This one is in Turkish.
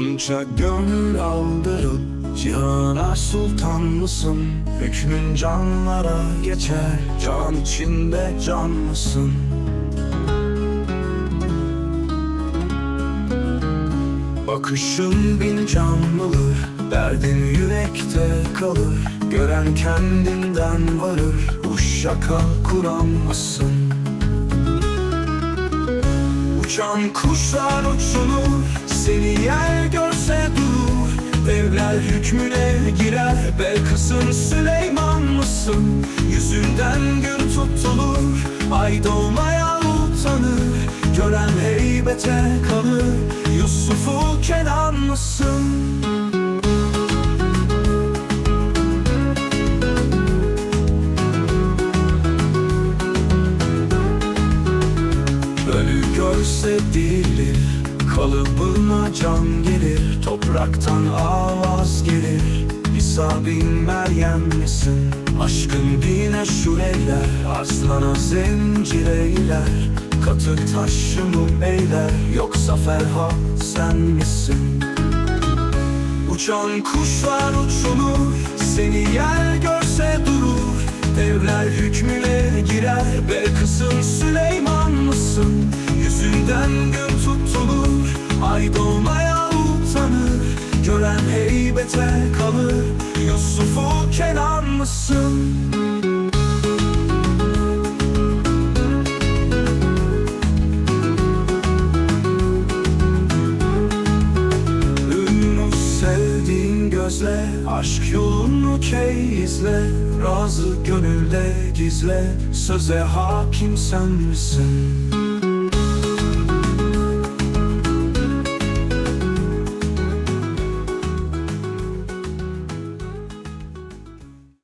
Bunca gönül aldırıp Cihana sultan mısın? Hükmün canlara geçer Can içinde can mısın? Bakışın bin canlıdır Derdin yürekte kalır Gören kendinden varır Bu şaka kuran mısın? Uçan kuşlar uçulur Seni yer görse durur Devler hükmüne girer Belkıs'ın Süleyman mısın? Yüzünden gün tutulur Ay doğmaya utanır Gören heybete kalır Yusuf'u Kenan mısın? Ölü görse dirilir Kalıbına can gelir Topraktan avaz gelir İsa bin Meryem misin? Aşkın bine şureyler Arslana zincir eyler Katır taşımı eyler Yoksa Ferhat sen misin? Uçan kuşlar uçulur Seni yer görse durur Devler hükmüne girer Belkıs'ın Süleyman mısın? Yüzünden tutulur Ay doğmaya utanır Gören heybete kalır Yusuf'u Kenan mısın? Gözle Aşk yolunu keyizle Razı gönülde gizle Söze hakim sen misin?